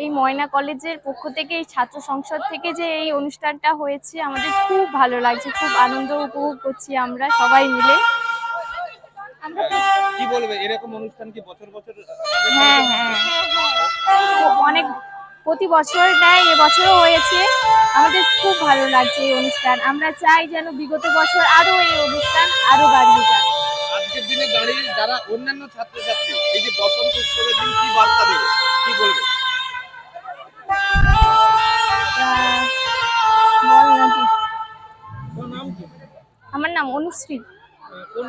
এই ময়না কলেজের পক্ষ থেকে এই ছাত্র সংসদ থেকে যে এই অনুষ্ঠানটা হয়েছে আমাদের খুব ভালো লাগছে খুব আনন্দ উপভোগ করছি আমরা সবাই মিলে। কি বলবে? এরকম অনুষ্ঠান কি বছর বছর হ্যাঁ হ্যাঁ। অনেক প্রতি বছর নেয় এবছরও হয়েছে। আমাদের খুব ভালো লাগছে এই অনুষ্ঠান। আমরা চাই যেন বিগত বছর আরও এই অনুষ্ঠান আরও বাড়িয়ে যায়। আজকের দিনে দাঁড়িয়ে যারা অন্যান্য ছাত্রছাত্রী এই যে বসন্ত উৎসবের দিন কি বার্তা দেবে? কি বলবে?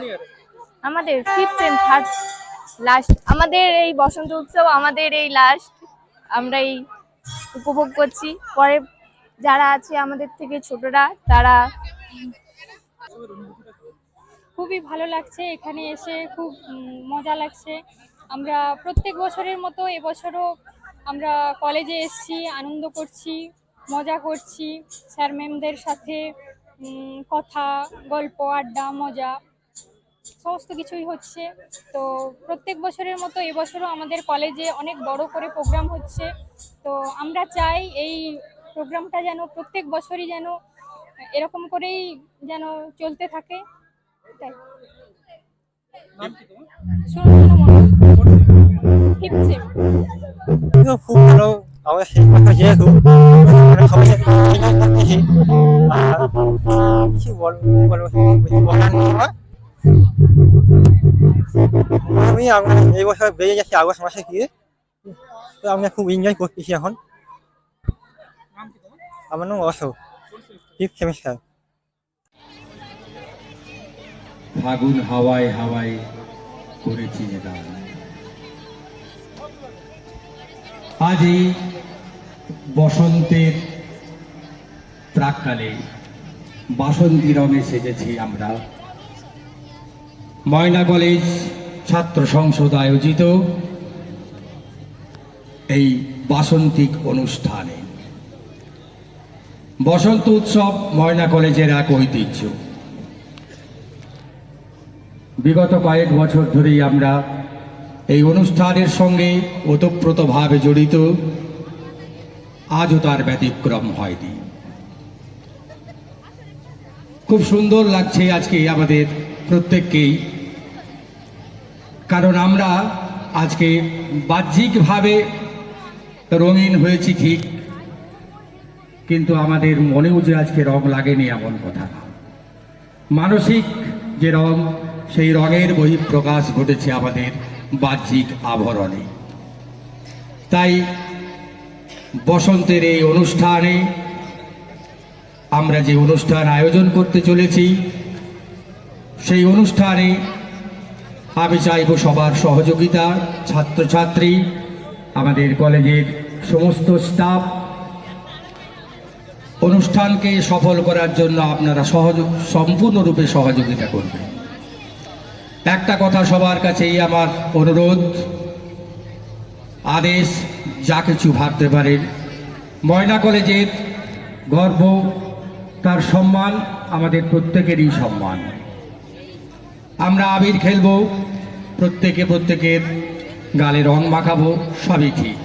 ইয়ারে আমাদের ফিফথ এন্ড থার্ড লাস্ট আমাদের এই বসন্ত উৎসব আমাদের এই লাস্ট আমরা এই উপভোগ করছি। পরে যারা আছে আমাদের থেকে ছোটরা তারা খুবই ভালো লাগছে এখানে এসে খুব মজা লাগছে। আমরা প্রত্যেক বছরের মতো এবছরও আমরা কলেজে এসেছি আনন্দ করছি মজা করছি। স্যার ম্যামদের সাথে কথা গল্প আড্ডা মজা সমস্ত কিছুই হচ্ছে। তো প্রত্যেক বছরের মতো এবছরও আমাদের কলেজে অনেক বড় করে প্রোগ্রাম হচ্ছে। তো আমরা চাই এই প্রোগ্রামটা যেন প্রত্যেক বছরই যেন এরকম করেই যেন চলতে থাকে। তাই। মনে খুব ভালো আমাদের সেই আমার আমি আমরা এই যাচ্ছি আগস্ট মাসে গিয়ে তো আমরা খুব এনজয় করতেছি এখন আমার নাম অশোক সেমিস্টার ফাগুন হাওয়ায় করেছি বসন্তের প্রাককালে বাসন্তী রঙে সেজেছি আমরা। ময়না কলেজ ছাত্র সংসদ আয়োজিত এই বাসন্তিক অনুষ্ঠানে। বসন্ত উৎসব ময়না কলেজের এক ঐতিহ্য। বিগত কয়েক বছর ধরেই আমরা এই অনুষ্ঠানের সঙ্গে ওতপ্রোতভাবে জড়িত। আজও তার ব্যতিক্রম হয়নি। খুব সুন্দর লাগছে আজকে আমাদের প্রত্যেককেই। কারণ আমরা আজকে বাহ্যিকভাবে রঙিন হয়েছি ঠিক, কিন্তু আমাদের মনেও যে আজকে রং লাগেনি এমন কথা না। মানসিক যে রং, সেই রঙের বহিঃপ্রকাশ ঘটেছে আমাদের বাহ্যিক আভরণে তাই বসন্তের এই অনুষ্ঠানে আমরা যে অনুষ্ঠান আয়োজন করতে চলেছি, সেই অনুষ্ঠানে আমি চাইব সবার সহযোগিতা, ছাত্রছাত্রী, আমাদের কলেজের সমস্ত স্টাফ। অনুষ্ঠানকে সফল করার জন্য আপনারা সহযোগ, সম্পূর্ণরূপে সহযোগিতা করবেন। একটা কথা সবার কাছেই আমার অনুরোধ, আদেশ যা কিছু ভাবতে পারেন। ময়না কলেজের গর্ব, তার সম্মান, আমাদের প্রত্যেকেরই সম্মান। আমরা আবির খেলব, প্রত্যেকে প্রত্যেকের গালে রং মাখাবো, সবই ঠিক।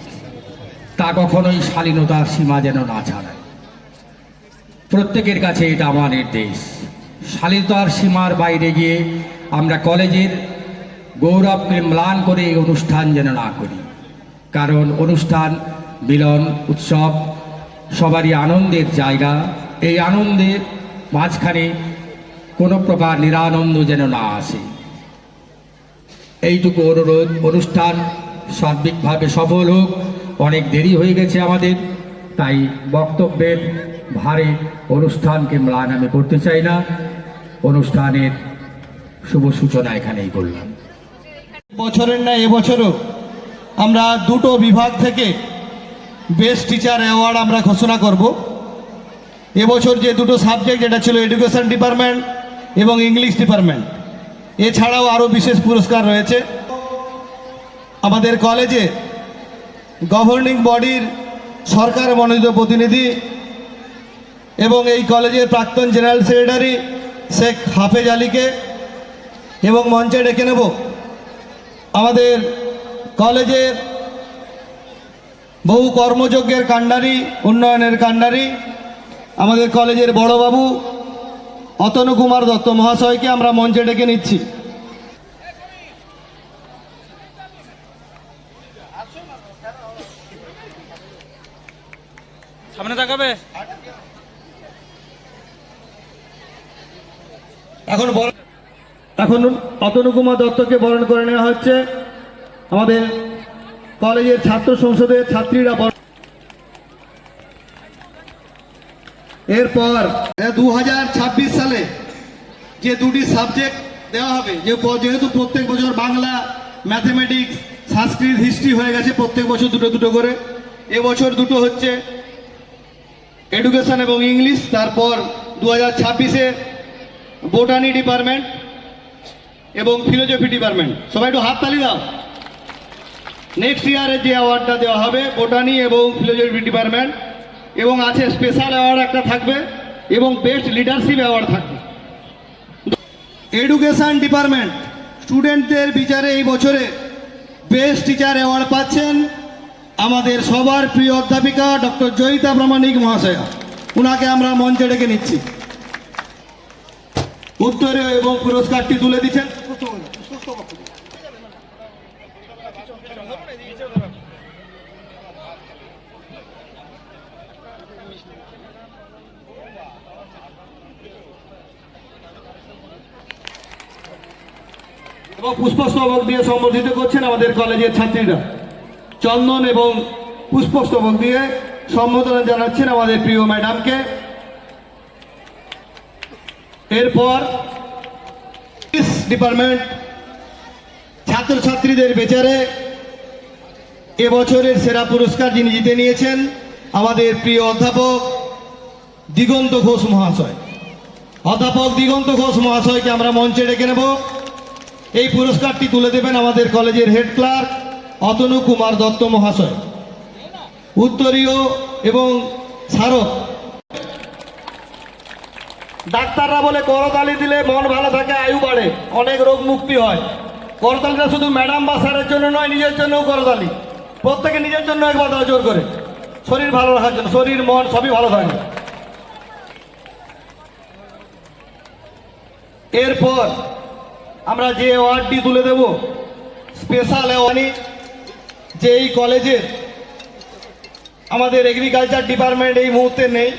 তা কখনোই শালীনতার সীমা যেন না ছাড়ায়। প্রত্যেকের কাছে এটা আমার নির্দেশ। শালীনতার সীমার বাইরে গিয়ে আমরা কলেজের গৌরবকে ম্লান করে এই অনুষ্ঠান যেন না করি। কারণ অনুষ্ঠান, মিলন, উৎসব সবারই আনন্দের জায়গা। এই আনন্দের মাঝখানে কোনো প্রকার নিরানন্দ যেন না আসে। এইটুকু অনুরোধ, অনুষ্ঠান সার্বিকভাবে সফল হোক, অনেক দেরি হয়ে গেছে আমাদের, তাই বক্তব্যের ভারে অনুষ্ঠানকে ম্লান আমি করতে চাই না। অনুষ্ঠানের শুভ সূচনা এখানেই করলাম বছরের না, এবছরও? আমরা দুটো বিভাগ থেকে বেস্ট টিচার অ্যাওয়ার্ড আমরা ঘোষণা করব। এবছর যে দুটো সাবজেক্ট এটা ছিল এডুকেশন ডিপার্টমেন্ট এবং ইংলিশ ডিপার্টমেন্ট এছাড়াও আরও বিশেষ পুরস্কার রয়েছে। আমাদের কলেজে গভর্নিং বডির সরকার মনোনীত প্রতিনিধি এবং এই কলেজের প্রাক্তন জেনারেল সেক্রেটারি শেখ হাফেজ আলীকে এবং মঞ্চে ডেকে নেব। আমাদের কলেজের বহু কর্মযজ্ঞের কাণ্ডারি উন্নয়নের কাণ্ডারি আমাদের কলেজের বড়বাবু অতনু কুমার দত্ত মহাশয়কে আমরা মঞ্চে ডেকে নিচ্ছি। সামনে তাকাবে? এখন বর- এখন অতনু কুমার দত্তকে বরণ করে নেওয়া হচ্ছে। আমাদের কলেজের ছাত্র সংসদের ছাত্রীরা এরপর দু হাজার ছাব্বিশ সালে যে দুটি সাবজেক্ট দেওয়া হবে, যে যেহেতু প্রত্যেক বছর বাংলা, ম্যাথমেটিক্স, সংস্কৃত, হিস্ট্রি হয়ে গেছে প্রত্যেক বছর দুটো দুটো করে। এবছর দুটো হচ্ছে এডুকেশন এবং ইংলিশ তারপর দু হাজার ছাব্বিশে বোটানি ডিপার্টমেন্ট এবং ফিলোজফি ডিপার্টমেন্ট সবাই একটু হাততালি দাও। নেক্সট ইয়ারে যে অ্যাওয়ার্ডটা দেওয়া হবে বোটানি এবং ফিলোজফি ডিপার্টমেন্ট এবং আছে স্পেশাল অ্যাওয়ার্ড একটা থাকবে, এবং বেস্ট লিডারশিপ অ্যাওয়ার্ড থাকবে। এডুকেশন ডিপার্টমেন্ট স্টুডেন্টদের বিচারে এই বছরে বেস্ট টিচার অ্যাওয়ার্ড পাচ্ছেন আমাদের সবার প্রিয় অধ্যাপিকা ডক্টর জয়িতা প্রামাণিক মহাশয়া। উনাকে আমরা মঞ্চে ডেকে নিচ্ছি। উত্তরে এবং পুরস্কারটি তুলে দিচ্ছেন। পুষ্পস্তবক দিয়ে সম্বর্ধিত করছেন আমাদের কলেজের ছাত্রীরা। চন্দন এবং পুষ্পস্তবক দিয়ে সম্বোধনা জানাচ্ছেন আমাদের প্রিয় ম্যাডামকে। এরপর ডিপার্টমেন্ট ছাত্রছাত্রীদের বেচারে এবছরের সেরা পুরস্কার যিনি জিতে নিয়েছেন আমাদের প্রিয় অধ্যাপক দিগন্ত ঘোষ মহাশয়। অধ্যাপক দিগন্ত ঘোষ মহাশয়কে আমরা মঞ্চে ডেকে নেব। এই পুরস্কারটি তুলে দেবেন আমাদের কলেজের হেড ক্লার্ক অতনু কুমার দত্ত মহাশয়। উত্তরীয় এবং স্মারক। ডাক্তাররা বলে, করতালি দিলে মন ভালো থাকে, আয়ু বাড়ে, অনেক রোগ মুক্তি হয়। করতালিটা শুধু ম্যাডাম বা স্যারের জন্য নয়, নিজের জন্যও করতালি। প্রত্যেকে নিজের জন্য একবার জোর করে। শরীর ভালো রাখার জন্য, শরীর, মন সবই ভালো থাকে। এরপর আমরা যে অ্যাওয়ার্ডটি তুলে দেব স্পেশাল অ্যাওয়ার্ডই যে এই কলেজের আমাদের এগ্রিকালচার ডিপার্টমেন্ট এই মুহূর্তে নেই।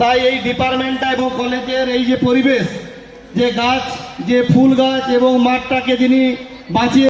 তাই এই ডিপার্টমেন্টটা এবং কলেজের এই যে পরিবেশ, যে গাছ, যে ফুল গাছ এবং মাঠটাকে যিনি বাঁচিয়ে